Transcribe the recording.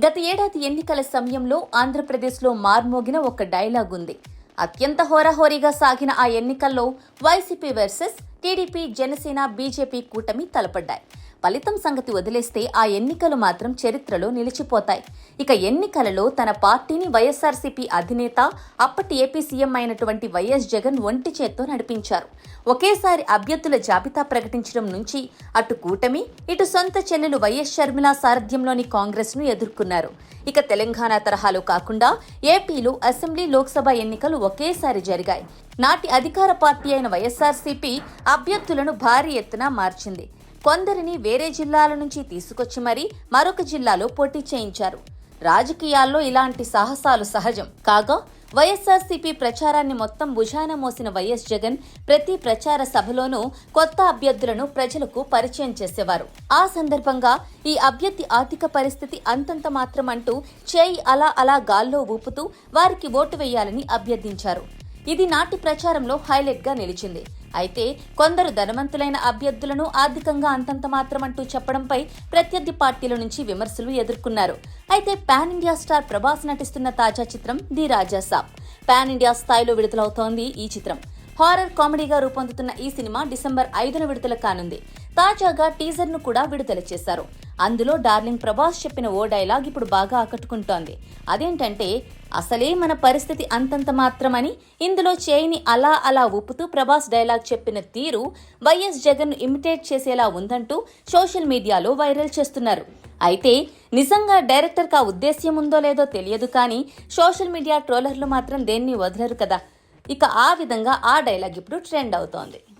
గత ఏడాది ఎన్నికల సమయంలో ఆంధ్రప్రదేశ్లో మార్మోగిన ఒక డైలాగ్ ఉంది. అత్యంత హోరాహోరీగా సాగిన ఆ ఎన్నికల్లో YCP versus TDP Janasena BJP కూటమి తలపడ్డాయి. ఫలితం సంగతి వదిలేస్తే ఆ ఎన్నికలు మాత్రం చరిత్రలో నిలిచిపోతాయి. ఇక ఎన్నికలలో తన పార్టీని వైఎస్ఆర్సీపీ అధినేత అప్పటి ఏపీ సీఎం అయినటువంటి వైఎస్ జగన్ ఒంటి చేత్తో నడిపించారు. ఒకేసారి అభ్యర్థుల జాబితా ప్రకటించడం నుంచి అటు కూటమి ఇటు సొంత చెల్లెలు వైఎస్ షర్మిల సారథ్యంలోని కాంగ్రెస్ను ఎదుర్కొన్నారు. ఇక తెలంగాణ తరహాలో కాకుండా ఏపీలో అసెంబ్లీ లోక్సభ ఎన్నికలు ఒకేసారి జరిగాయి. నాటి అధికార పార్టీ అయిన వైఎస్ఆర్సీపీ అభ్యర్థులను భారీ ఎత్తున మార్చింది. కొందరిని వేరే జిల్లాల నుంచి తీసుకొచ్చి మరీ మరొక జిల్లాలో పోటీ చేయించారు. రాజకీయాల్లో ఇలాంటి సాహసాలు సహజం. కాగా వైఎస్ఆర్సీపీ ప్రచారాన్ని మొత్తం భుజాన మోసిన వైఎస్ జగన్ ప్రతి ప్రచార సభలోనూ కొత్త అభ్యర్థులను ప్రజలకు పరిచయం చేసేవారు. ఆ సందర్భంగా ఈ అభ్యర్థి ఆర్థిక పరిస్థితి అంతంత మాత్రం అంటూ చేయి అలా అలా గాల్లో ఊపుతూ వారికి ఓటు వేయాలని అభ్యర్థించారు. ఇది నాటి ప్రచారంలో హైలైట్గా నిలిచింది. అయితే కొందరు ధనవంతులైన అభ్యర్థులను ఆర్థికంగా అంతంత మాత్రమంటూ చెప్పడంపై ప్రత్యర్థి పార్టీల నుంచి విమర్శలు ఎదుర్కొన్నారు. అయితే పాన్ ఇండియా స్టార్ ప్రభాస్ నటిస్తున్న తాజా చిత్రం the Raja Saab. Pan India స్థాయిలో విడుదలవుతోంది ఈ చిత్రం. హారర్ కామెడీగా రూపొందుతున్న ఈ సినిమా డిసెంబర్ ఐదున విడుదల కానుంది. తాజాగా టీజర్ను కూడా విడుదల చేశారు. అందులో డార్లింగ్ ప్రభాస్ చెప్పిన ఓ డైలాగ్ ఇప్పుడు బాగా ఆకట్టుకుంటోంది. అదేంటంటే అసలే మన పరిస్థితి అంతంత మాత్రమని ఇందులో చేయిని అలా అలా ఊపుతూ ప్రభాస్ డైలాగ్ చెప్పిన తీరు వైఎస్ జగన్ ఇమిటేట్ చేసేలా ఉందంటూ సోషల్ మీడియాలో వైరల్ చేస్తున్నారు. అయితే నిజంగా డైరెక్టర్కి ఆ ఉద్దేశ్యం ఉందో లేదో తెలియదు కానీ సోషల్ మీడియా ట్రోలర్లు మాత్రం దేన్ని వదలరు కదా. ఇక ఆ విధంగా ఆ డైలాగ్ ఇప్పుడు ట్రెండ్ అవుతోంది.